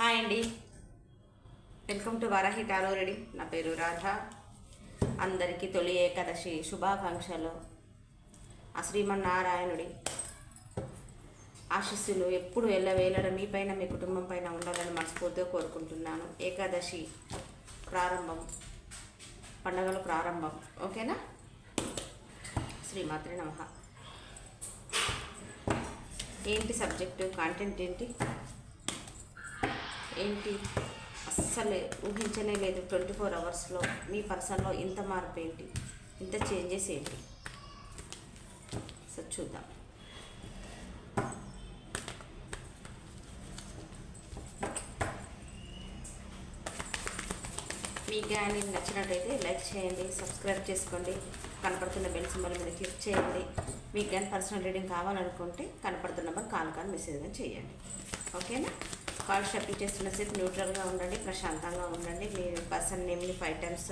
Hi అండి. Welcome to Varahi tarot ready. నా పేరు రాధ. అందరికీ తొలి ఏకాదశి శుభాకాంక్షలు. ఆ శ్రీమన్నారాయణుడి ఆశస్సులు ఎప్పుడు ఎల్లవేళడం మీ పైన మీ కుటుంబం పైన ఉండాలని మనస్ఫూర్తిగా కోరుకుంటున్నాను. ఏకాదశి ప్రారంభం పండగల ప్రారంభం. ఓకేనా? శ్రీమాత్రి నమ. ఏంటి సబ్జెక్టు? కాంటెంట్ ఏంటి? ఏంటి? అస్సలు ఊహించనే లేదు ట్వంటీ ఫోర్ అవర్స్లో మీ పర్సన్లో ఇంత మార్పు ఏంటి ఇంత చేంజెస్ ఏంటి? సో చూద్దాం. మీకు కానీ నచ్చినట్టయితే లైక్ చేయండి సబ్స్క్రైబ్ చేసుకోండి కనపడుతున్న బెల్ సింబల్ మీద క్లిక్ చేయండి. మీకు కానీ పర్సనల్ రీడింగ్ కావాలనుకుంటే కనపడుతున్న నెంబర్ కాల్ కానీ మెసేజ్ కానీ చేయండి. ఓకేనా? కాల్ షాపింగ్ చేస్తున్నసేపు న్యూట్రల్గా ఉండండి ప్రశాంతంగా ఉండండి. మీ person నేమ్ని five times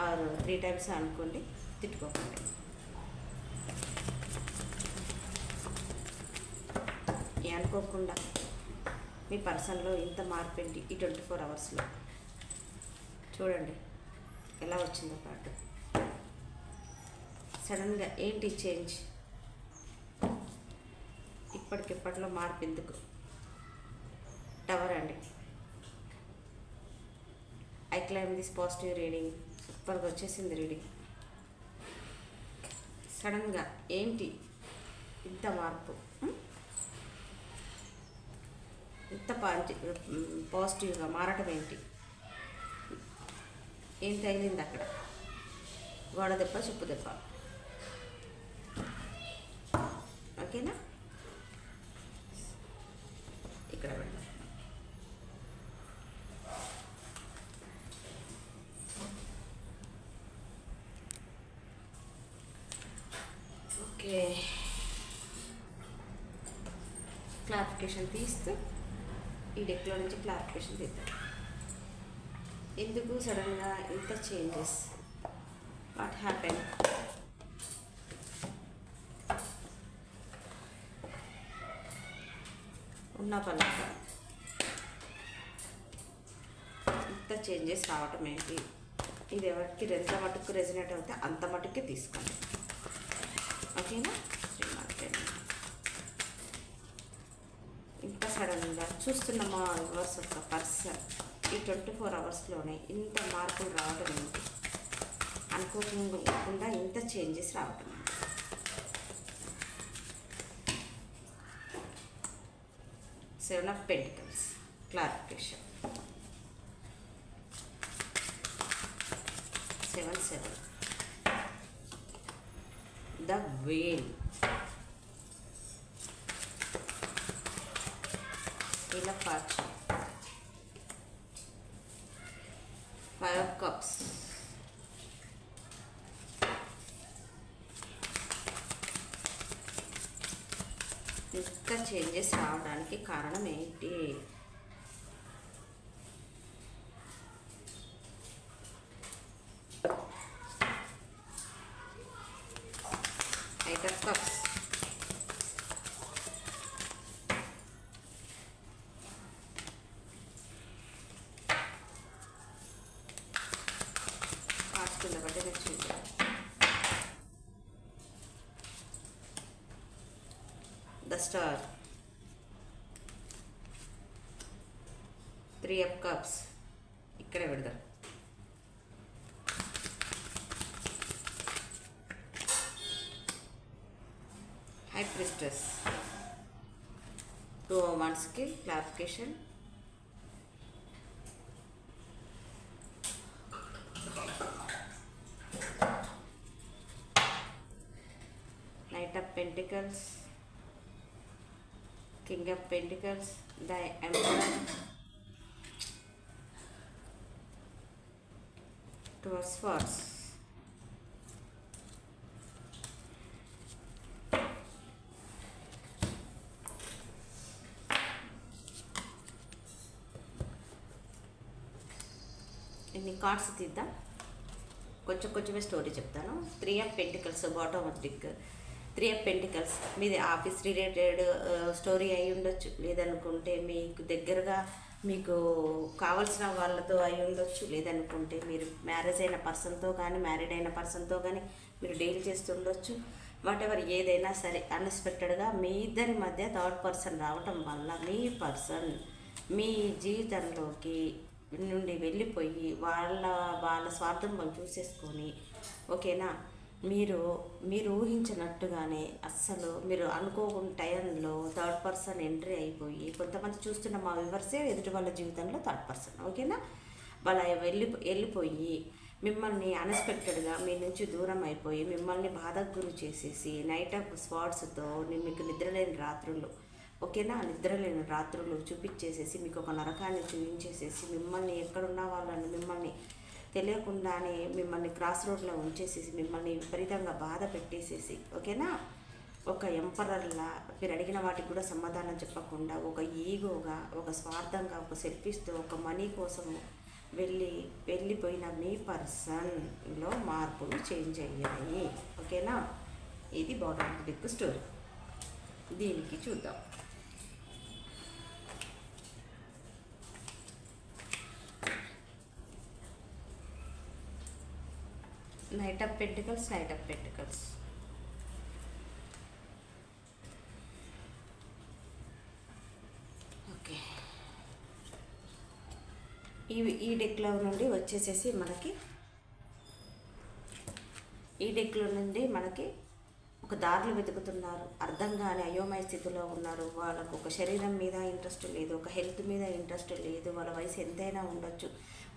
or three times అనుకోండి తిట్టుకోకండి. ఏ అనుకోకుండా మీ పర్సన్లో ఇంత మార్పు ఏంటి ఈ ట్వంటీ ఫోర్ అవర్స్లో? చూడండి ఎలా వచ్చిందో పాటు. సడన్గా ఏంటి చేంజ్? ఇప్పటికిప్పట్లో మార్పు ఎందుకు? టవర్ అండి. I claim this positive reading సూపర్గా వచ్చేసింది రీడింగ్ సడన్గా ఏంటి? ఇంత మార్పు. ఇంత పాజిటివ్గా మారటం ఏంటి? ఏం తగిలింది అక్కడ? గోడ దెబ్బ చెప్పు దెబ్బ. ఓకేనా? ఓకే క్లారిఫికేషన్ తీస్తూ ఈ డెక్లో నుంచి క్లారిఫికేషన్ తీద్దాం. ఎందుకు సడన్గా ఇంత చేంజెస్ వాట్ హ్యాపెన్ ఉన్న పని ఇంత చేంజెస్ రావటం ఏంటి? ఇది ఎవరికి ఎంత మటుకు రెజినేట్ అవుతే అంత మటుకే తీసుకోండి. ఓకేనా ఇంత సడన్గా చూస్తున్న మా వర్స్ ఒక పర్సన్ ఈ ట్వంటీ ఫోర్ అవర్స్లోనే ఇంత మార్పులు రావడం ఏంటి అనుకోకుండా ఇంత చేంజెస్ రావటం seven of pentacles clarification seven seven the wheel ఇలా పాచి ఫైవ్ కప్స్. ఇంత చేంజెస్ రావడానికి కారణం ఏంటి? ఎయిట్ ఆఫ్ కప్స్ ఫాస్ట్ ఉండబట్టి నెక్స్ట్ చూద్దాం the star three of once again clarification knight of pentacles king of pentacles the emperor two of swords cards తీద్దాం. కొంచెం కొంచెమే స్టోరీ చెప్తాను. Three of pentacles bottom of deck three of pentacles మీది office related story అయి ఉండొచ్చు. లేదనుకుంటే మీకు దగ్గరగా మీకు కావాల్సిన వాళ్ళతో అయి ఉండొచ్చు. లేదనుకుంటే మీరు మ్యారేజ్ అయిన పర్సన్తో కానీ మ్యారీడ్ అయిన పర్సన్తో కానీ మీరు డీల్ చేస్తుండొచ్చు వాట్ ఎవర్ ఏదైనా సరే అన్ఎక్స్పెక్టెడ్గా మీ ఇద్దరి మధ్య థర్డ్ పర్సన్ రావటం వల్ల మీ పర్సన్ మీ జీవితంలోకి నుండి వెళ్ళిపోయి వాళ్ళ వాళ్ళ స్వార్థం వాళ్ళు చూసేసుకొని ఓకేనా? మీరు మీరు ఊహించినట్టుగానే అస్సలు మీరు అనుకోకుండా టైంలో థర్డ్ పర్సన్ ఎంట్రీ అయిపోయి కొంతమంది చూస్తున్న మా వివర్సే ఎదుటి వాళ్ళ జీవితంలో థర్డ్ పర్సన్ ఓకేనా? వాళ్ళ వెళ్ళి వెళ్ళిపోయి మిమ్మల్ని అన్ఎక్స్పెక్టెడ్గా మీ నుంచి దూరం అయిపోయి మిమ్మల్ని బాధకు గురి చేసేసి నైట్ ఆఫ్ స్పాట్స్తో మీకు నిద్రలేని రాత్రులు ఓకేనా? నిద్రలేని రాత్రులు చూపించేసేసి మీకు ఒక నరకాన్ని చూపించేసేసి మిమ్మల్ని ఎక్కడున్న వాళ్ళని మిమ్మల్ని తెలియకుండానే మిమ్మల్ని క్రాస్ రోడ్లో ఉంచేసేసి మిమ్మల్ని విపరీతంగా బాధ పెట్టేసేసి ఓకేనా? ఒక ఎంపరర్లా మీరు అడిగిన వాటికి కూడా సమాధానం చెప్పకుండా ఒక ఈగోగా ఒక స్వార్థంగా ఒక సెల్ఫీస్తో ఒక మనీ కోసము వెళ్ళి వెళ్ళిపోయిన మీ పర్సన్లో మార్పులు చేంజ్ అయ్యాయి. ఓకేనా? ఇది బాటమ్ బిగ్ స్టోరీ. దీనికి చూద్దాం. Knight of pentacles knight of pentacles okay ఈ ఈ డెక్లో నుండి వచ్చేసేసి మనకి ఈ డెక్లో నుండి మనకి ఒక దారులు వెతుకుతున్నారు. అర్థం కాని అయోమయ స్థితిలో ఉన్నారు. వాళ్ళకు ఒక శరీరం మీద ఇంట్రెస్ట్ లేదు ఒక హెల్త్ మీద ఇంట్రెస్ట్ లేదు వాళ్ళ వయసు ఎంతైనా ఉండొచ్చు.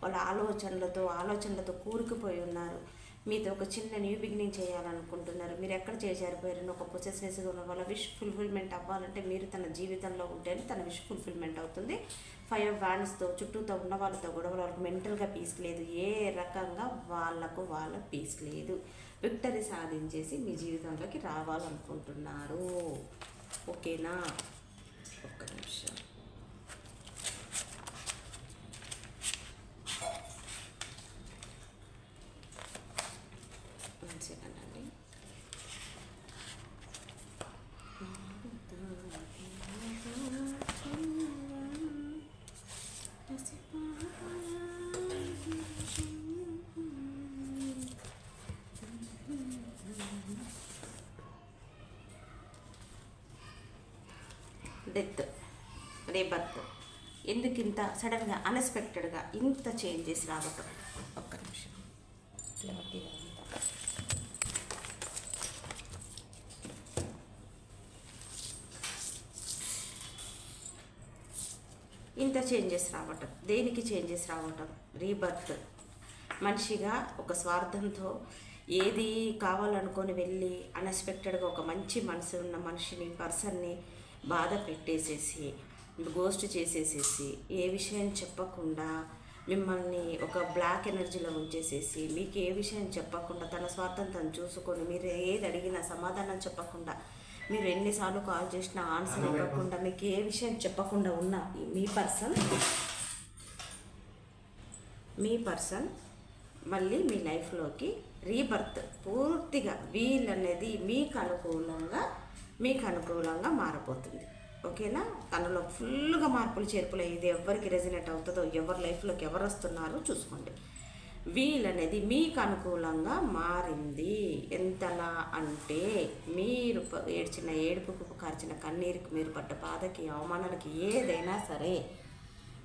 వాళ్ళ ఆలోచనలతో ఆలోచనలతో కూరుకుపోయి ఉన్నారు. మీతో ఒక చిన్న న్యూ బిగినింగ్ చేయాలనుకుంటున్నారు. మీరు ఎక్కడ చేజారిపోయారని ఒక పొసెస్నెస్ ఉన్న వాళ్ళ విష్ ఫుల్ఫిల్మెంట్ అవ్వాలంటే మీరు తన జీవితంలో ఉంటేనే తన విష్ ఫుల్ఫిల్మెంట్ అవుతుంది. ఫైవ్ ఆఫ్ వ్యాన్స్తో చుట్టూతో ఉన్న వాళ్ళతో కూడా వాళ్ళకి మెంటల్గా పీస్ లేదు. ఏ రకంగా వాళ్ళకు వాళ్ళ పీస్ లేదు. విక్టరీ సాధించేసి మీ జీవితంలోకి రావాలనుకుంటున్నారు. ఓకేనా? ఒక్క నిమిషం వన్ సెకండ్ అండి డెత్ రేబర్త్ ఎందుకు ఇంత సడన్గా అన్ఎక్స్పెక్టెడ్గా ఇంత చేంజెస్ రావటం. ఒక్క నిమిషం. ఇంత చేంజెస్ రావటం. దేనికి చేంజెస్ రావటం? రీబర్త్. మనిషిగా ఒక స్వార్థంతో ఏది కావాలనుకొని వెళ్ళి అన్ఎక్స్పెక్టెడ్గా ఒక మంచి మనసు ఉన్న మనిషిని పర్సన్ని బాధ పెట్టేసేసి గోస్ట్ చేసేసేసి ఏ విషయం చెప్పకుండా మిమ్మల్ని ఒక బ్లాక్ ఎనర్జీలో ఉంచేసేసి మీకు ఏ విషయం చెప్పకుండా తన స్వార్థం తను చూసుకొని మీరు ఏది అడిగినా సమాధానం చెప్పకుండా మీరు ఎన్నిసార్లు కాల్ చేసినా ఆన్సర్ ఇవ్వకుండా మీకు ఏ విషయం చెప్పకుండా ఉన్న మీ పర్సన్ మీ పర్సన్ మళ్ళీ మీ లైఫ్లోకి రీబర్త్ పూర్తిగా వీల్ అనేది మీకు అనుకూలంగా మీకు అనుకూలంగా మారిపోతుంది ఓకేనా? తనలో ఫుల్గా మార్పులు చేర్పులు ఇది ఎవరికి రెజినేట్ అవుతుందో ఎవరి లైఫ్లోకి ఎవరు వస్తున్నారో చూసుకోండి. వీల్ అనేది మీకు అనుకూలంగా మారింది. ఎంతలా అంటే మీరు ఏడ్చిన ఏడుపుకు కార్చిన కన్నీరుకి మీరు పడ్డ బాధకి అవమానాలకి ఏదైనా సరే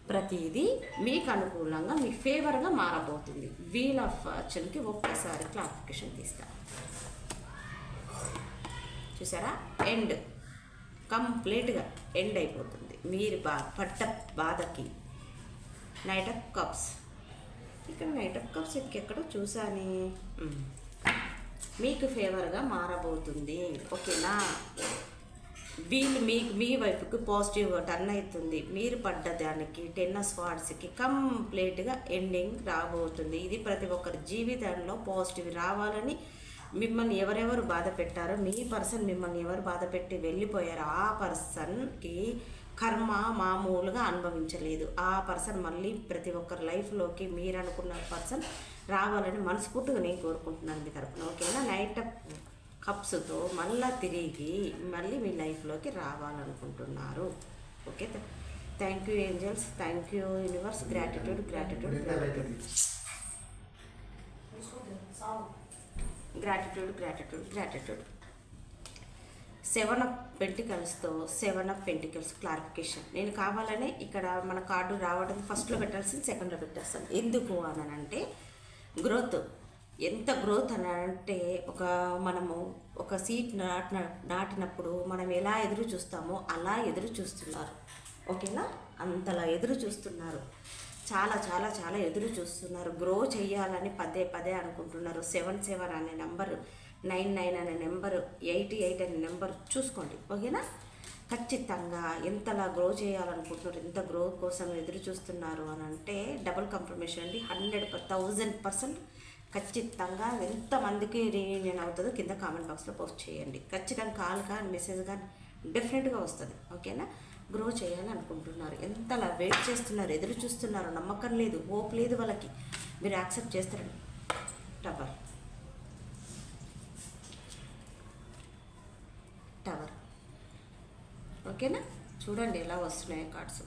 ప్రతిదీ మీకు అనుకూలంగా మీ ఫేవర్గా మారబోతుంది. వీల్ ఆఫ్ ఫార్చ్యూన్కి ఒక్కసారి క్లారిఫికేషన్ తీస్తా. చూసారా? ఎండ్ కంప్లీట్గా ఎండ్ అయిపోతుంది. మీరు బా పట్ట బాధకి. నైట్ ఆఫ్ కప్స్ ఇక్కడ నైట్ ఆఫ్ కప్స్ ఎక్కడో చూసానే మీకు ఫేవర్గా మారబోతుంది. ఓకేనా? వీళ్ళు మీకు మీ వైపుకి పాజిటివ్ టర్న్ అవుతుంది. మీరు పడ్డ దానికి టెన్ స్వాడ్స్కి కంప్లీట్గా ఎండింగ్ రాబోతుంది. ఇది ప్రతి ఒక్కరి జీవితంలో పాజిటివ్ రావాలని మిమ్మల్ని ఎవరెవరు బాధ పెట్టారో మీ పర్సన్ మిమ్మల్ని ఎవరు బాధ పెట్టి వెళ్ళిపోయారో ఆ పర్సన్కి కర్మ మామూలుగా అనుభవించలేదు. ఆ పర్సన్ మళ్ళీ ప్రతి ఒక్కరి లైఫ్లోకి మీరు అనుకున్న పర్సన్ రావాలని మనస్ఫూర్తిగా నేను కోరుకుంటున్నాను మీ తరపున. ఓకేనా? నైట్ కప్స్తో మళ్ళా తిరిగి మళ్ళీ మీ లైఫ్లోకి రావాలనుకుంటున్నారు. Okay? Thank you angels. Thank you universe. Gratitude gratitude gratitude. Gratitude gratitude gratitude seven of పెంటికల్స్తో seven of pentacles clarification నేను కావాలనే ఇక్కడ మన కార్డు రావడం ఫస్ట్లో పెట్టాల్సింది సెకండ్లో పెట్టేస్తాను ఎందుకు అని అంటే గ్రోత్ ఎంత గ్రోత్ అని అంటే ఒక మనము ఒక సీట్ నాటిన నాటినప్పుడు మనం ఎలా ఎదురు చూస్తామో అలా ఎదురు చూస్తున్నారు. ఓకేనా? అంతలా ఎదురు చూస్తున్నారు. చాలా చాలా చాలా ఎదురు చూస్తున్నారు. గ్రో చేయాలని పదే పదే అనుకుంటున్నారు. సెవెన్ సెవెన్ అనే నెంబర్ నైన్ నైన్ అనే నెంబర్ ఎయిటీ ఎయిట్ అనే నెంబర్ చూసుకోండి. ఓకేనా? ఖచ్చితంగా ఎంతలా గ్రో చేయాలనుకుంటున్నారు ఎంత గ్రో కోసం ఎదురు చూస్తున్నారు అని అంటే డబుల్ కంఫర్మేషన్ అండి. హండ్రెడ్ థౌజండ్ పర్సెంట్ ఖచ్చితంగా ఎంతమందికి రీయూనియన్ అవుతుందో కింద కామెంట్ బాక్స్లో పోస్ట్ చేయండి. ఖచ్చితంగా కాల్ కానీ మెసేజ్ కానీ డెఫినెట్గా వస్తుంది. ఓకేనా? గ్రో చేయాలనుకుంటున్నారు ఎంతలా వెయిట్ చేస్తున్నారు ఎదురు చూస్తున్నారు నమ్మకం లేదు హోప్ లేదు వాళ్ళకి. మీరు యాక్సెప్ట్ చేస్తారండి టవర్ టవర్ ఓకేనా? చూడండి ఎలా వస్తున్నాయో కార్డ్స్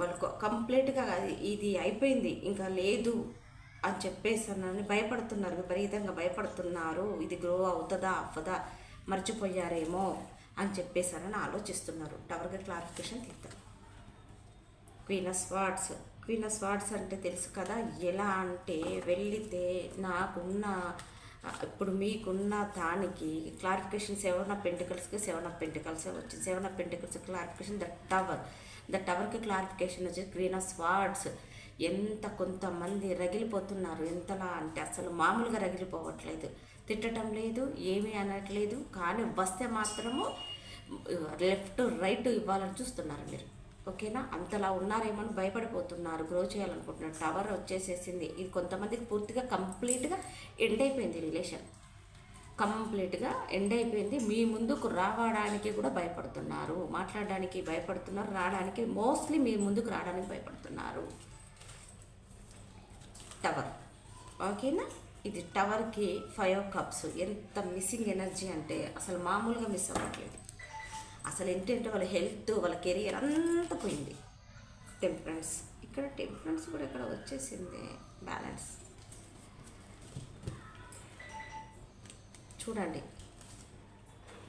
వాళ్ళు కంప్లీట్గా అది ఇది అయిపోయింది ఇంకా లేదు అని చెప్పేసానని భయపడుతున్నారు. విపరీతంగా భయపడుతున్నారు. ఇది గ్రో అవుతుందా అవ్వదా మర్చిపోయారేమో. అని చెప్పేసారని ఆలోచిస్తున్నారు. టవర్గా క్లారిఫికేషన్ తీద్దాం. Queen of swords queen of swords అంటే తెలుసు కదా? ఎలా అంటే వెళ్ళితే నాకున్న ఇప్పుడు మీకున్న దానికి క్లారిఫికేషన్ సెవెన్ ఆఫ్ పెంటికల్స్కి సెవెన్ ఆఫ్ పెంటికల్స్ వచ్చింది. Seven of pentacles clarification the tower the టవర్కి clarification వచ్చి క్వీన్ ఆఫ్ స్వార్డ్స్ ఎంత కొంతమంది రగిలిపోతున్నారు. ఎంతలా అంటే అసలు మామూలుగా రగిలిపోవట్లేదు. తిట్టడం లేదు ఏమీ అనట్లేదు. కానీ వస్తే మాత్రము లెఫ్ట్ రైట్ ఇవ్వాలని చూస్తున్నారు మీరు. ఓకేనా? అంతలా ఉన్నారేమో అని భయపడిపోతున్నారు. గ్రో చేయాలనుకుంటున్నారు. టవర్ వచ్చేసేసింది. ఇది కొంతమందికి పూర్తిగా కంప్లీట్గా ఎండ్ అయిపోయింది రిలేషన్. కంప్లీట్గా ఎండ్ అయిపోయింది. మీ ముందుకు రావడానికి కూడా భయపడుతున్నారు. మాట్లాడడానికి భయపడుతున్నారు. రావడానికి మోస్ట్లీ మీ ముందుకు రావడానికి భయపడుతున్నారు. టవర్. ఓకేనా? ఇది టవర్కి ఫైవ్ కప్స్. ఎంత మిస్సింగ్ ఎనర్జీ అంటే అసలు మామూలుగా మిస్ అవ్వట్లేదు. అసలు ఏంటంటే వాళ్ళ హెల్త్ వాళ్ళ కెరియర్ అంతా పోయింది. టెంపరెన్స్ ఇక్కడ టెంపరెన్స్ కూడా ఇక్కడ వచ్చేసింది. బ్యాలెన్స్ చూడండి.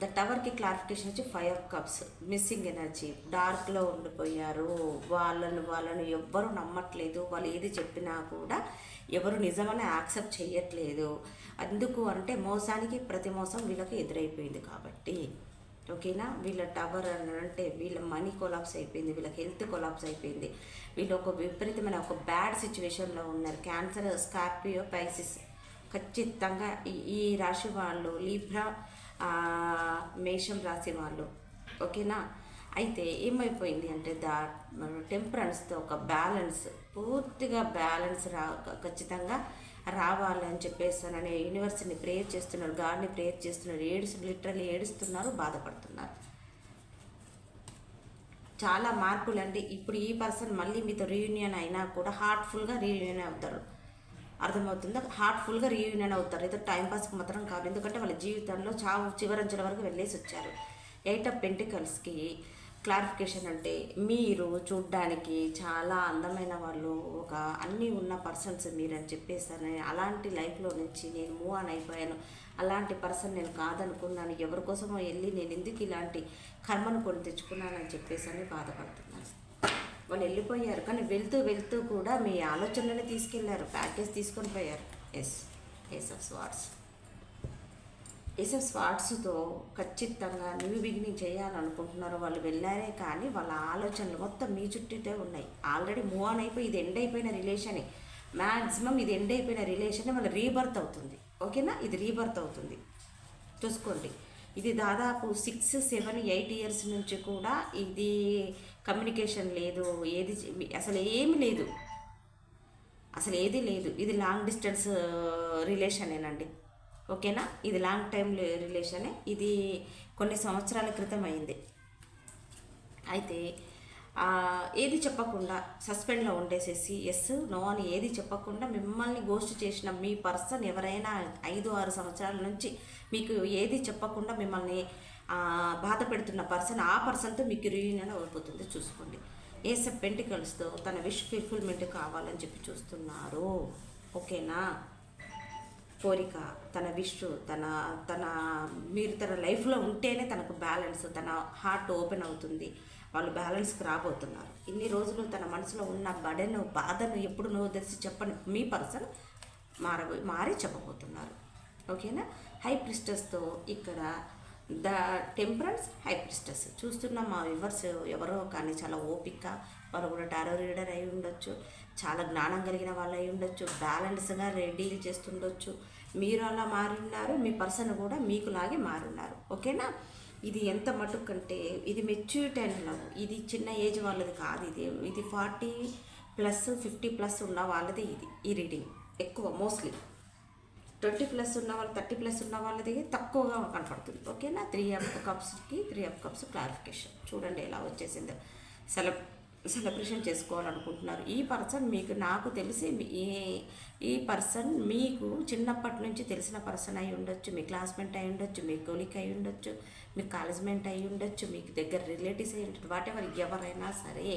ద టవర్కి క్లారిఫికేషన్ వచ్చి five of cups missing energy డార్క్లో ఉండిపోయారు. వాళ్ళను వాళ్ళను ఎవ్వరు నమ్మట్లేదు. వాళ్ళు ఏది చెప్పినా కూడా ఎవరు నిజమని యాక్సెప్ట్ చేయట్లేదు. అందుకు అంటే మోసానికి ప్రతి మోసం వీళ్ళకి ఎదురైపోయింది కాబట్టి. ఓకేనా వీళ్ళ టవర్ అని అంటే వీళ్ళ మనీ కొలాప్స్ అయిపోయింది. వీళ్ళ హెల్త్ కొలాప్స్ అయిపోయింది. వీళ్ళు ఒక విపరీతమైన ఒక బ్యాడ్ సిచ్యువేషన్లో ఉన్నారు. క్యాన్సర్ స్కార్పియో పైసిస్ ఖచ్చితంగా ఈ ఈ రాశి వాళ్ళు లీబ్రా మేషం రాసి వాళ్ళు. ఓకేనా? అయితే ఏమైపోయింది అంటే దా టెంపరెన్స్తో ఒక బ్యాలెన్స్ పూర్తిగా బ్యాలెన్స్ రా ఖచ్చితంగా రావాలని అని అనే యూనివర్సిటీని ప్రేయర్ చేస్తున్నారు గాడ్ని ప్రేయర్ చేస్తున్నారు ఏడుస్తు లిటరల్లీ ఏడుస్తున్నారు బాధపడుతున్నారు. చాలా మార్పులు అండి ఇప్పుడు ఈ పర్సన్ మళ్ళీ మీతో రీయూనియన్ అయినా కూడా హార్ట్ఫుల్గా రీయూనియన్ అవుతారు. అర్థమవుతుందా. హార్ట్ఫుల్గా రీయూనియన్ అవుతారు. ఏదో టైంపాస్కి మాత్రం కాదు. ఎందుకంటే వాళ్ళ జీవితంలో చావు చివరంచుల వరకు వెళ్ళేసి వచ్చారు. ఎయిట్ ఆఫ్ పెంటికల్స్కి క్లారిఫికేషన్ అంటే మీరు చూడ్డానికి చాలా అందమైన వాళ్ళు ఒక అన్నీ ఉన్న పర్సన్స్ మీరని చెప్పేసాను అలాంటి లైఫ్లో నుంచి నేను మూవ్ ఆన్ అయిపోయాను. అలాంటి పర్సన్ నేను కాదనుకున్నాను. ఎవరి కోసమో వెళ్ళి నేను ఎందుకు ఇలాంటి కర్మను కొని తెచ్చుకున్నానని చెప్పేసి బాధపడుతున్నాను వాళ్ళు వెళ్ళిపోయారు. కానీ వెళ్తూ వెళ్తూ కూడా మీ ఆలోచనలనే తీసుకెళ్ళారు. ప్యాకేజ్ తీసుకొని పోయారు. Ace ace of swords ace of స్వార్ట్స్తో ఖచ్చితంగా న్యూ బిగినింగ్ చేయాలనుకుంటున్నారు వాళ్ళు వెళ్ళారే కానీ వాళ్ళ ఆలోచనలు మొత్తం మీ చుట్టూతే ఉన్నాయి. ఆల్రెడీ మూవ్ ఆన్ అయిపోయి ఇది ఎండ్ అయిపోయిన రిలేషనే మ్యాక్సిమం ఇది ఎండ్ అయిపోయిన రిలేషన్ వాళ్ళ రీబర్త్ అవుతుంది. ఓకేనా ఇది రీబర్త్ అవుతుంది. చూసుకోండి. ఇది దాదాపు సిక్స్ సెవెన్ ఎయిట్ ఇయర్స్ నుంచి కూడా ఇది కమ్యూనికేషన్ లేదు. ఏది అసలు ఏమి లేదు. అసలు ఏది లేదు. ఇది లాంగ్ డిస్టెన్స్ రిలేషనేనండి ఓకేనా ఇది లాంగ్ టైం రిలేషనే ఇది కొన్ని సంవత్సరాల క్రితం అయింది. అయితే ఏది చెప్పకుండా సస్పెండ్లో ఉండేసేసి ఎస్ నో అని ఏది చెప్పకుండా మిమ్మల్ని గోస్ట్ చేసిన మీ పర్సన్ ఎవరైనా ఐదు ఆరు సంవత్సరాల నుంచి మీకు ఏది చెప్పకుండా మిమ్మల్ని బాధ పెడుతున్న పర్సన్ ఆ పర్సన్తో మీకు రీయూనియన్ అయిపోతుంది. చూసుకోండి. ఏసప్ పెంటికల్స్తో తన విష్ ఫుల్ఫిల్మెంట్ కావాలని చెప్పి చూస్తున్నారు. ఓకేనా? కోరిక తన విష్ తన తన మీరు తన లైఫ్లో ఉంటేనే తనకు బ్యాలెన్స్ తన హార్ట్ ఓపెన్ అవుతుంది. వాళ్ళు బ్యాలెన్స్కి రాబోతున్నారు. ఇన్ని రోజులు తన మనసులో ఉన్న బడను బాధను ఎప్పుడు నువ్వు తెలిసి చెప్పని మీ పర్సన్ మార మారి చెప్పబోతున్నారు. ఓకేనా? హై ప్రిస్టస్తో ఇక్కడ ద టెంపరెన్స్ హై ప్రిస్టస్. చూస్తున్న మా వివర్స్ ఎవరో కానీ చాలా ఓపిక వాళ్ళు కూడా టారో రీడర్ అయి ఉండొచ్చు చాలా జ్ఞానం కలిగిన వాళ్ళు అయి ఉండొచ్చు బ్యాలెన్స్గా డీల్ చేస్తుండొచ్చు. మీరు అలా మారున్నారు మీ పర్సన్ కూడా మీకులాగే మారున్నారు. ఓకేనా? ఇది ఎంత మటుకంటే ఇది మెచ్యూరిటీ అండ్ లవ్ ఇది చిన్న ఏజ్ వాళ్ళది కాదు ఇది. ఇది ఫార్టీ ప్లస్ ఫిఫ్టీ ప్లస్ ఉన్న వాళ్ళది ఇది ఈ రీడింగ్. ఎక్కువ మోస్ట్లీ. ట్వంటీ ప్లస్ ఉన్న వాళ్ళు థర్టీ ప్లస్ ఉన్న వాళ్ళది తక్కువగా కనపడుతుంది. ఓకేనా? త్రీ అప్ కప్స్కి త్రీ అప్ కప్స్ క్లారిఫికేషన్ చూడండి ఎలా వచ్చేసిందో. సెలబ్ సెలబ్రేషన్ చేసుకోవాలనుకుంటున్నారు. ఈ పర్సన్ మీకు నాకు తెలిసి ఈ ఈ పర్సన్ మీకు చిన్నప్పటి నుంచి తెలిసిన పర్సన్ అయి ఉండొచ్చు. మీ క్లాస్మేట్ అయి ఉండొచ్చు మీ కొలిక్ అయి ఉండొచ్చు మీ కాలేజ్మెంట్ అయి ఉండొచ్చు మీకు దగ్గర రిలేటివ్స్ అయి ఉండొచ్చు వాట్ ఎవర్ ఎవరైనా సరే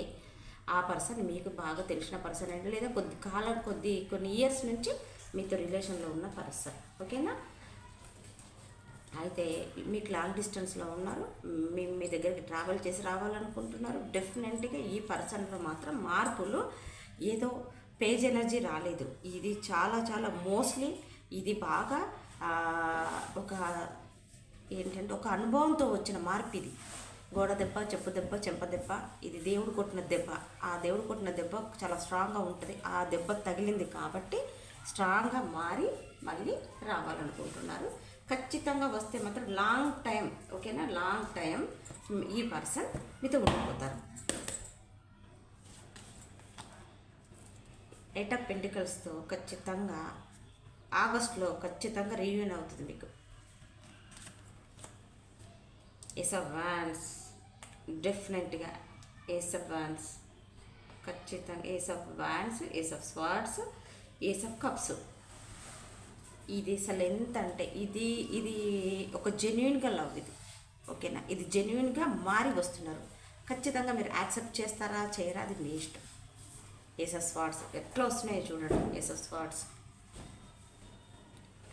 ఆ పర్సన్ మీకు బాగా తెలిసిన పర్సన్ అయినా లేదా కొద్ది కాలం కొద్ది కొన్ని ఇయర్స్ నుంచి మీతో రిలేషన్లో ఉన్న పర్సన్ ఓకేనా? అయితే మీకు లాంగ్ డిస్టెన్స్లో ఉన్నారు. మీ మీ దగ్గరికి ట్రావెల్ చేసి రావాలనుకుంటున్నారు. డెఫినెట్గా ఈ పర్సన్లో మాత్రం మార్పులు ఏదో పేజ్ ఎనర్జీ రాలేదు. ఇది చాలా చాలా మోస్ట్లీ ఇది బాగా ఒక ఏంటంటే ఒక అనుభవంతో వచ్చిన మార్పు ఇది. గోడ దెబ్బ చెప్పు దెబ్బ చెంప దెబ్బ ఇది దేవుడు కొట్టిన దెబ్బ. ఆ దేవుడు కొట్టిన దెబ్బ చాలా స్ట్రాంగ్గా ఉంటుంది. ఆ దెబ్బ తగిలింది కాబట్టి స్ట్రాంగ్గా మారి మళ్ళీ రావాలనుకుంటున్నారు. ఖచ్చితంగా వస్తే మాత్రం లాంగ్ టైం ఓకేనా? లాంగ్ టైం ఈ పర్సన్ మీతో ఉండిపోతారు. ఎయిట్ ఆఫ్ పెంటికల్స్తో ఖచ్చితంగా ఆగస్ట్లో ఖచ్చితంగా రీయూన్ అవుతుంది మీకు. ఎస్ ఆఫ్ వ్యాన్స్ డెఫినెట్గా ఏస్ ఆఫ్ వ్యాన్స్ ఖచ్చితంగా ace of wands ace of swords ace of cups. ఇది అసలు ఎంత అంటే ఇది ఇది ఒక జెన్యున్గా లవ్ ఇది. ఓకేనా ఇది జెన్యున్గా మారి వస్తున్నారు. ఖచ్చితంగా మీరు యాక్సెప్ట్ చేస్తారా చేయరా? అది మీ ఇష్టం. ఏసస్ వాట్స్ ఎట్లా వస్తున్నాయో చూడండి. Aces wands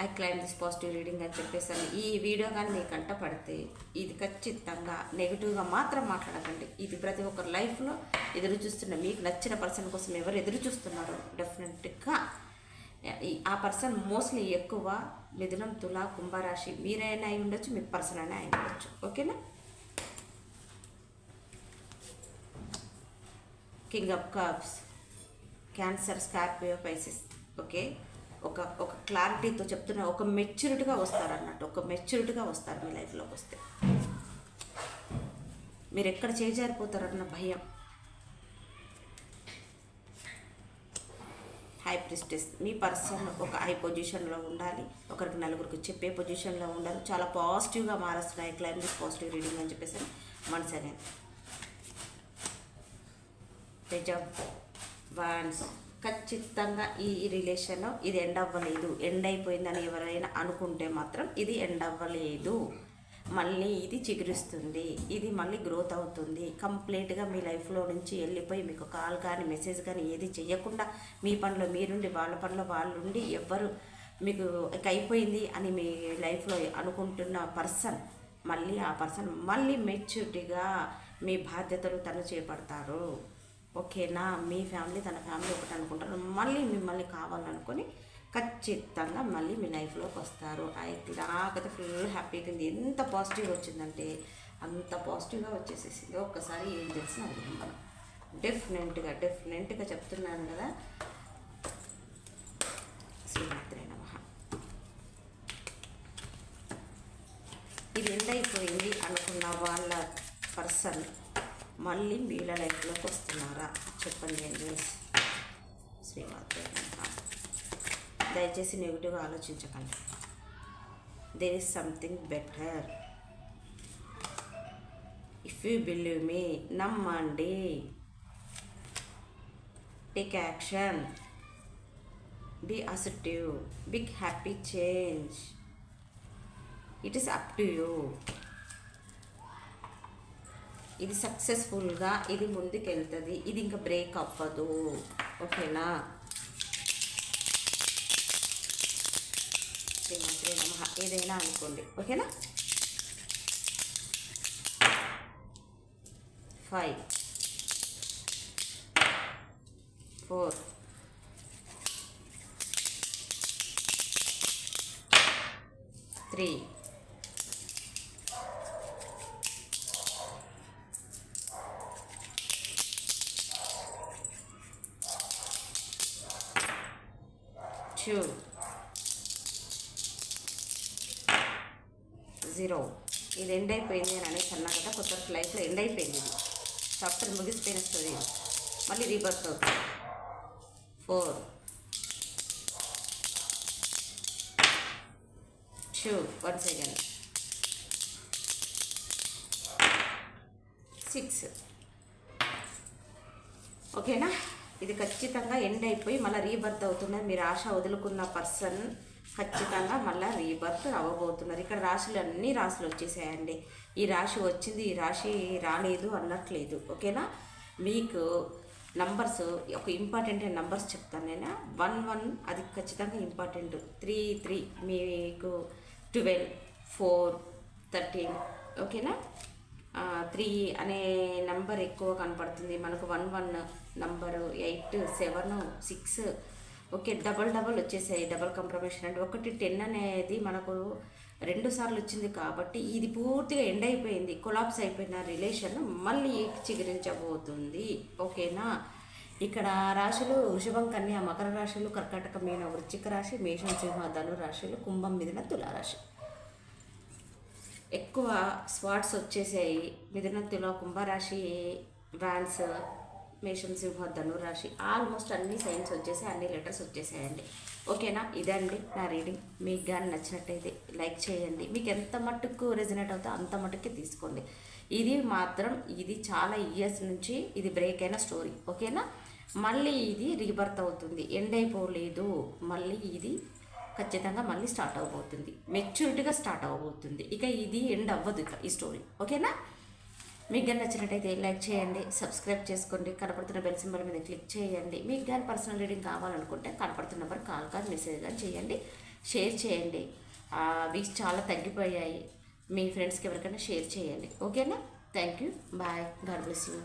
I claim this positive reading అని చెప్పేసాను ఈ వీడియో కానీ మీకు కంట పడితే ఇది ఖచ్చితంగా నెగిటివ్గా మాత్రం మాట్లాడకండి. ఇది ప్రతి ఒక్కరి లైఫ్లో ఎదురు చూస్తున్న మీకు నచ్చిన పర్సన్ కోసం ఎవరు ఎదురు చూస్తున్నారో డెఫినెట్గా ఆ పర్సన్ మోస్ట్లీ ఎక్కువ మిథునం తుల కుంభరాశి మీరైనా అయి ఉండొచ్చు మీ పర్సన్ అయినా అయి ఉండొచ్చు. ఓకేనా king of cups Cancer Scorpio Pisces okay ఒక ఒక క్లారిటీతో చెప్తున్నా ఒక మెచ్యూరిటీగా వస్తారు అన్నట్టు ఒక మెచ్యూరిటీగా వస్తారు మీ లైఫ్లోకి వస్తే. మీరు ఎక్కడ చేజారిపోతారన్న భయం. హై ప్రిస్టెస్ మీ పర్సన్ ఒక హై పొజిషన్లో ఉండాలి. ఒకరికి నలుగురికి చెప్పే పొజిషన్లో ఉండాలి. చాలా పాజిటివ్గా మారుస్తున్నాయి క్లైమ్ దిస్ పాజిటివ్ రీడింగ్ అని చెప్పేసి వన్స్ అగైన్ రిజర్వ్ ఖచ్చితంగా ఈ రిలేషన్ ఇది ఎండ్ అవ్వలేదు ఎండ్ అయిపోయిందని ఎవరైనా అనుకుంటే మాత్రం ఇది ఎండ్ అవ్వలేదు మళ్ళీ ఇది చిగురిస్తుంది. ఇది మళ్ళీ గ్రోత్ అవుతుంది. కంప్లీట్గా మీ లైఫ్లో నుంచి వెళ్ళిపోయి మీకు కాల్ కానీ మెసేజ్ కానీ ఏది చేయకుండా మీ పనిలో మీరుండి వాళ్ళ పనిలో వాళ్ళుండి ఎవ్వరు మీకు అయిపోయింది అని మీ లైఫ్లో అనుకుంటున్న పర్సన్ మళ్ళీ ఆ పర్సన్ మళ్ళీ మెచ్యూరిటీగా మీ బాధ్యతలు తను చేపడతారు. ఓకేనా మీ ఫ్యామిలీ తన ఫ్యామిలీ ఒకటి అనుకుంటారు. మళ్ళీ మిమ్మల్ని కావాలనుకొని ఖచ్చితంగా మళ్ళీ మీ లైఫ్లోకి వస్తారు. అయితే నాకైతే ఫుల్ హ్యాపీగా ఉంది. ఎంత పాజిటివ్ వచ్చిందంటే అంత పాజిటివ్గా వచ్చేసేసింది. ఒక్కసారి ఏం తెలిసిన మనం డెఫినెట్గా డెఫినెట్గా చెప్తున్నాను కదా. శ్రీమాత్రే నమ. ఇది ఎంత అయిపోయింది అనుకున్న వాళ్ళ పర్సన్? మళ్ళీ వీళ్ళ లైఫ్లోకి వస్తున్నారా? చెప్పండి అండి శ్రీమాత్రే దయచేసి నెగిటివ్గా ఆలోచించకండి. There is something better if you believe మీ నమ్మండి. Take action be acceptive big happy change it is up to you ఇది సక్సెస్ఫుల్గా ఇది ముందుకెళ్తుంది. ఇది ఇంకా బ్రేక్ అవ్వదు. ఓకేనా? ఏదైనా అనుకోండి. ఓకేనా? Five four three two zero ఇది ఎండ్ అయిపోయింది అని అనేసి అన్నా కదా కొత్త లైఫ్లో ఎండ్ అయిపోయింది ఇది. చాప్టర్ ముగిసిపోయిన స్టోరీ మళ్ళీ రీబర్త్ అవుతుంది. Four two one second six ఓకేనా ఇది ఖచ్చితంగా ఎండ్ అయిపోయి మళ్ళీ రీబర్త్ అవుతున్నది మీరు ఆశ వదులుకున్న పర్సన్ ఖచ్చితంగా మళ్ళీ రీబర్త్ అవ్వబోతున్నారు. ఇక్కడ రాశులు అన్ని రాశులు వచ్చేసాయండి. ఈ రాశి వచ్చింది ఈ రాశి రాలేదు అన్నట్లేదు. ఓకేనా? మీకు నంబర్స్ ఒక ఇంపార్టెంట్ నంబర్స్ చెప్తాను నేను. వన్ వన్ అది ఖచ్చితంగా ఇంపార్టెంట్ త్రీ త్రీ మీకు ట్వెల్వ్ ఫోర్ థర్టీన్ ఓకేనా? త్రీ అనే నంబర్ ఎక్కువ కనపడుతుంది. మనకు one one number eight seven six. Okay double double వచ్చేసాయి. డబల్ కంప్రమేషన్ అంటే ఒకటి టెన్ అనేది మనకు రెండు సార్లు వచ్చింది కాబట్టి ఇది పూర్తిగా ఎండ్ అయిపోయింది. కొలాప్స్ అయిపోయిన రిలేషన్ మళ్ళీ చిగురించబోతుంది. ఓకేనా? ఇక్కడ రాశులు వృషభం కన్య మకర రాశులు కర్కాటక మీన వృచ్చిక రాశి మేషం సింహ ధను రాశులు కుంభం మిథున తులారాశి. ఎక్కువ స్పాట్స్ వచ్చేసాయి. మిథున తుల కుంభరాశి వ్యాన్స్ మేషం సింహ ధనురాశి ఆల్మోస్ట్ అన్ని సైన్స్ వచ్చేసాయి అన్ని లెటర్స్ వచ్చేసాయండి. ఓకేనా? ఇదండి నా రీడింగ్. మీకు కానీ నచ్చినట్టయితే లైక్ చేయండి. మీకు ఎంత మట్టుకు రెజినేట్ అవుతుందో అంత మట్టుకి తీసుకోండి. ఇది మాత్రం ఇది చాలా ఇయర్స్ నుంచి ఇది బ్రేక్ అయిన స్టోరీ. ఓకేనా? మళ్ళీ ఇది రీబర్త్ అవుతుంది. ఎండ్ అయిపోలేదు. మళ్ళీ ఇది ఖచ్చితంగా మళ్ళీ స్టార్ట్ అవ్వబోతుంది మెచ్యూరిటీగా స్టార్ట్ అవ్వబోతుంది ఇక ఇది ఎండ్ అవ్వదు ఇక ఈ స్టోరీ ఓకేనా? మీకు కానీ నచ్చినట్టయితే లైక్ చేయండి సబ్స్క్రైబ్ చేసుకోండి కనపడుతున్న బెల్ సింబల్ మీద క్లిక్ చేయండి. మీకు కానీ పర్సనల్ రీడింగ్ కావాలనుకుంటే కనపడుతున్న నెంబర్ కాల్ కానీ మెసేజ్ కానీ చేయండి. షేర్ చేయండి. వీక్స్ చాలా తగ్గిపోయాయి. మీ ఫ్రెండ్స్కి ఎవరికైనా షేర్ చేయండి. ఓకేనా? Thank you bye God bless you